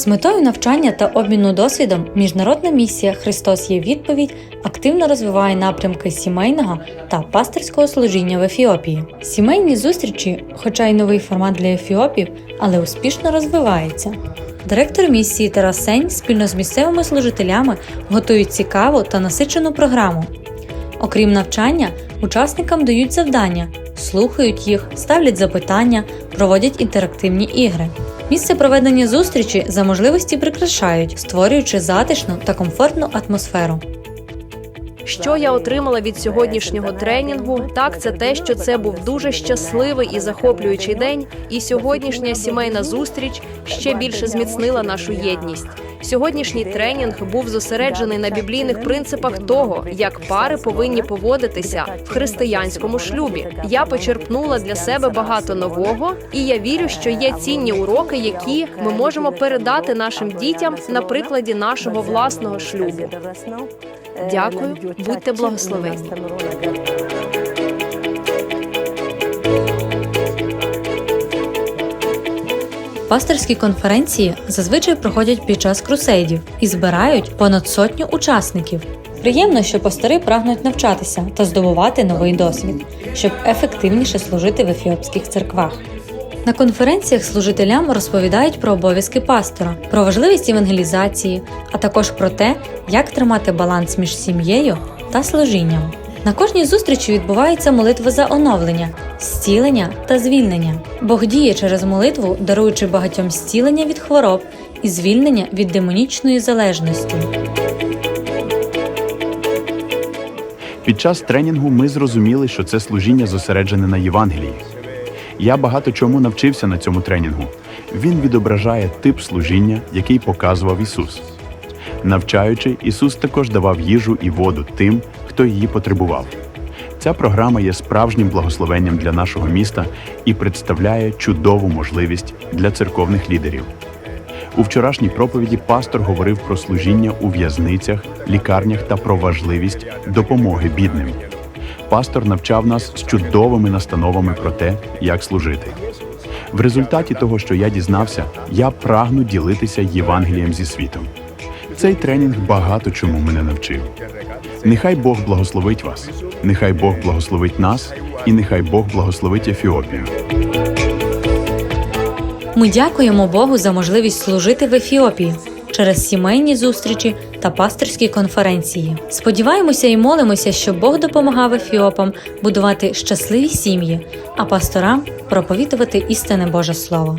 З метою навчання та обміну досвідом міжнародна місія Христос є відповідь активно розвиває напрямки сімейного та пастирського служіння в Ефіопії. Сімейні зустрічі, хоча й новий формат для ефіопів, але успішно розвивається. Директор місії Тарас Сень спільно з місцевими служителями готують цікаву та насичену програму. Окрім навчання, учасникам дають завдання, слухають їх, ставлять запитання, проводять інтерактивні ігри. Місце проведення зустрічі за можливості прикрашають, створюючи затишну та комфортну атмосферу. Що я отримала від сьогоднішнього тренінгу? Так, це те, що це був дуже щасливий і захоплюючий день. І сьогоднішня сімейна зустріч ще більше зміцнила нашу єдність. Сьогоднішній тренінг був зосереджений на біблійних принципах того, як пари повинні поводитися в християнському шлюбі. Я почерпнула для себе багато нового, і я вірю, що є цінні уроки, які ми можемо передати нашим дітям на прикладі нашого власного шлюбу. Дякую, будьте благословенні. Пасторські конференції зазвичай проходять під час крусейдів і збирають понад сотню учасників. Приємно, що пастори прагнуть навчатися та здобувати новий досвід, щоб ефективніше служити в ефіопських церквах. На конференціях служителям розповідають про обов'язки пастора, про важливість евангелізації, а також про те, як тримати баланс між сім'єю та служінням. На кожній зустрічі відбувається молитва за оновлення, зцілення та звільнення. Бог діє через молитву, даруючи багатьом зцілення від хвороб і звільнення від демонічної залежності. Під час тренінгу ми зрозуміли, що це служіння зосереджене на Євангелії. Я багато чому навчився на цьому тренінгу. Він відображає тип служіння, який показував Ісус. Навчаючи, Ісус також давав їжу і воду тим, хто її потребував. Ця програма є справжнім благословенням для нашого міста і представляє чудову можливість для церковних лідерів. У вчорашній проповіді пастор говорив про служіння у в'язницях, лікарнях та про важливість допомоги бідним. Пастор навчав нас з чудовими настановами про те, як служити. В результаті того, що я дізнався, я прагну ділитися Євангелієм зі світом. Цей тренінг багато чому мене навчив. Нехай Бог благословить вас, нехай Бог благословить нас, і нехай Бог благословить Ефіопію. Ми дякуємо Богу за можливість служити в Ефіопії через сімейні зустрічі та пасторські конференції. Сподіваємося і молимося, що Бог допомагав ефіопам будувати щасливі сім'ї, а пасторам проповідувати істинне Боже Слово.